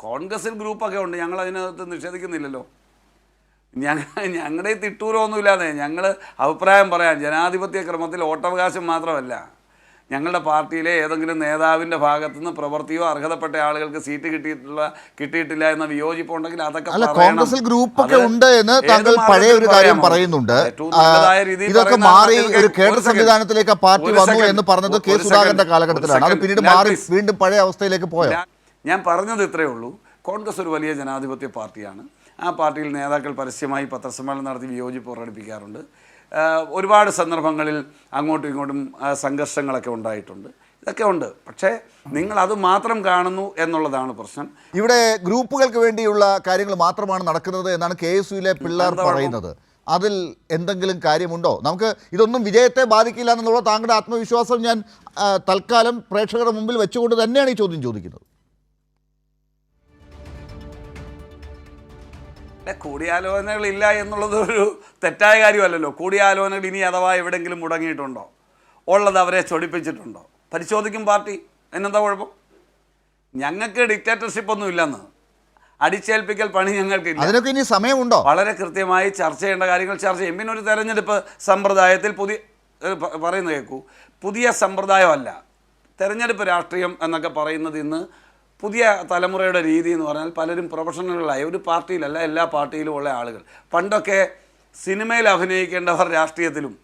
കോൺഗ്രസിൽ ഗ്രൂപ്പൊക്കെ ഉണ്ട്. ഞങ്ങൾ അതിനകത്ത് നിഷേധിക്കുന്നില്ലല്ലോ. ഞങ്ങൾ ഞങ്ങളുടെ ഈ തിട്ടൂരമൊന്നുമില്ലാതെ ഞങ്ങൾ അഭിപ്രായം പറയാം. ജനാധിപത്യ ക്രമത്തിൽ വോട്ടവകാശം മാത്രമല്ല. ഞങ്ങളുടെ പാർട്ടിയിലെ ഏതെങ്കിലും നേതാവിന്റെ ഭാഗത്തുനിന്ന് പ്രവൃത്തിയോ അർഹതപ്പെട്ട ആളുകൾക്ക് സീറ്റ് കിട്ടിയിട്ടുള്ള കിട്ടിയിട്ടില്ല എന്ന വിയോജിപ്പ് ഉണ്ടെങ്കിൽ അതൊക്കെ അല്ല. കോൺഗ്രസിൽ ഗ്രൂപ്പൊക്കെ ഉണ്ട് എന്ന് താങ്കൾ പഴയ ഒരു കാര്യം പറയുന്നുണ്ട്. ഇതൊക്കെ മാറി ഒരു കേഡർ സംവിധാനത്തിലേക്ക് പാർട്ടി വന്നു എന്ന് പറഞ്ഞത് കെ സുധാകരന്റെ കാലഘട്ടത്തിലാണ്. അത്. പിന്നീട് മാറി വീണ്ടും പഴയ അവസ്ഥയിലേക്ക് പോയോ? ഞാൻ- പറഞ്ഞത് ഇത്രയേ ഉള്ളൂ. കോൺഗ്രസ് ഒരു വലിയ ജനാധിപത്യ പാർട്ടിയാണ്. ആ പാർട്ടിയിൽ നേതാക്കൾ പരസ്യമായി പത്രസമ്മേളനം നടത്തി വിയോജിപ്പ് പ്രകടിപ്പിക്കാറുണ്ട്. ഒരുപാട് സന്ദർഭങ്ങളിൽ അങ്ങോട്ടും ഇങ്ങോട്ടും സംഘർഷങ്ങളൊക്കെ ഉണ്ടായിട്ടുണ്ട്. ഇതൊക്കെ ഉണ്ട്. പക്ഷേ നിങ്ങൾ അത് മാത്രം കാണുന്നു എന്നുള്ളതാണ് പ്രശ്നം. ഇവിടെ ഗ്രൂപ്പുകൾക്ക് വേണ്ടിയുള്ള കാര്യങ്ങൾ മാത്രമാണ് നടക്കുന്നത് എന്നാണ് കെ എസ് യുയിലെ പിള്ളേർ പറയുന്നത്. അതിൽ എന്തെങ്കിലും കാര്യമുണ്ടോ? നമുക്ക് ഇതൊന്നും വിജയത്തെ ബാധിക്കില്ല എന്നുള്ള താങ്കളുടെ ആത്മവിശ്വാസം ഞാൻ തൽക്കാലം പ്രേക്ഷകരുടെ മുമ്പിൽ വെച്ചുകൊണ്ട് തന്നെയാണ് ഈ ചോദ്യം ചോദിക്കുന്നത്. കൂടിയാലോചനകളില്ല എന്നുള്ളത് ഒരു തെറ്റായ കാര്യമല്ലല്ലോ. കൂടിയാലോചനകൾ ഇനി അഥവാ എവിടെയെങ്കിലും മുടങ്ങിയിട്ടുണ്ടോ? ഉള്ളത് അവരെ ചൊടിപ്പിച്ചിട്ടുണ്ടോ? പരിശോധിക്കും പാർട്ടി. എന്നെന്താ കുഴപ്പം? ഞങ്ങൾക്ക് ഡിക്റ്റേറ്റർഷിപ്പ് ഒന്നും ഇല്ലെന്ന്. അടിച്ചേൽപ്പിക്കൽ പണി ഞങ്ങൾക്ക് അതിനൊക്കെ ഇനി സമയമുണ്ടോ? വളരെ കൃത്യമായി ചർച്ച ചെയ്യേണ്ട കാര്യങ്ങൾ ചർച്ച ചെയ്യും. പിന്നെ ഒരു തെരഞ്ഞെടുപ്പ് സമ്പ്രദായത്തിൽ പുതിയ പറയുന്നത് കേൾക്കൂ പുതിയ സമ്പ്രദായമല്ല. തെരഞ്ഞെടുപ്പ് രാഷ്ട്രീയം എന്നൊക്കെ പറയുന്നത് ഇന്ന് പുതിയ തലമുറയുടെ രീതി എന്ന് പറഞ്ഞാൽ പലരും പ്രൊഫഷണലുകളായി. ഒരു പാർട്ടിയിലല്ല എല്ലാ പാർട്ടിയിലും ഉള്ള ആളുകൾ. പണ്ടൊക്കെ സിനിമയിൽ അഭിനയിക്കേണ്ടവർ രാഷ്ട്രീയത്തിലും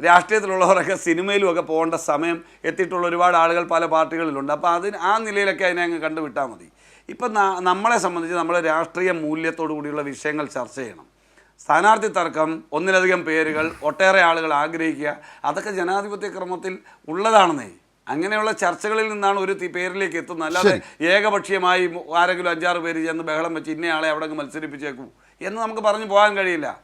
രാഷ്ട്രീയത്തിലുള്ളവരൊക്കെ സിനിമയിലും ഒക്കെ പോകേണ്ട സമയം എത്തിയിട്ടുള്ള ഒരുപാട് ആളുകൾ പല പാർട്ടികളിലുണ്ട്. അപ്പോൾ അതിന് ആ നിലയിലൊക്കെ അതിനെ അങ്ങ് കണ്ടുവിട്ടാൽ മതി. ഇപ്പം നമ്മളെ സംബന്ധിച്ച് നമ്മൾ രാഷ്ട്രീയ മൂല്യത്തോടു കൂടിയുള്ള വിഷയങ്ങൾ ചർച്ച ചെയ്യണം. സ്ഥാനാർത്ഥി തർക്കം ഒന്നിലധികം പേരുകൾ ഒട്ടേറെ ആളുകൾ ആഗ്രഹിക്കുക അതൊക്കെ ജനാധിപത്യ ക്രമത്തിൽ ഉള്ളതാണെന്നേ. അങ്ങനെയുള്ള ചർച്ചകളിൽ നിന്നാണ് ഒരു പേരിലേക്ക് എത്തുന്നത്. അല്ലാതെ ഏകപക്ഷീയമായി ആരെങ്കിലും അഞ്ചാറ് പേര് ചെന്ന് ബഹളം വെച്ച് ഇന്നയാളെ അവിടെ അങ്ങ് മത്സരിപ്പിച്ചേക്കൂ എന്ന് നമുക്ക് പറഞ്ഞു പോകാൻ കഴിയില്ല.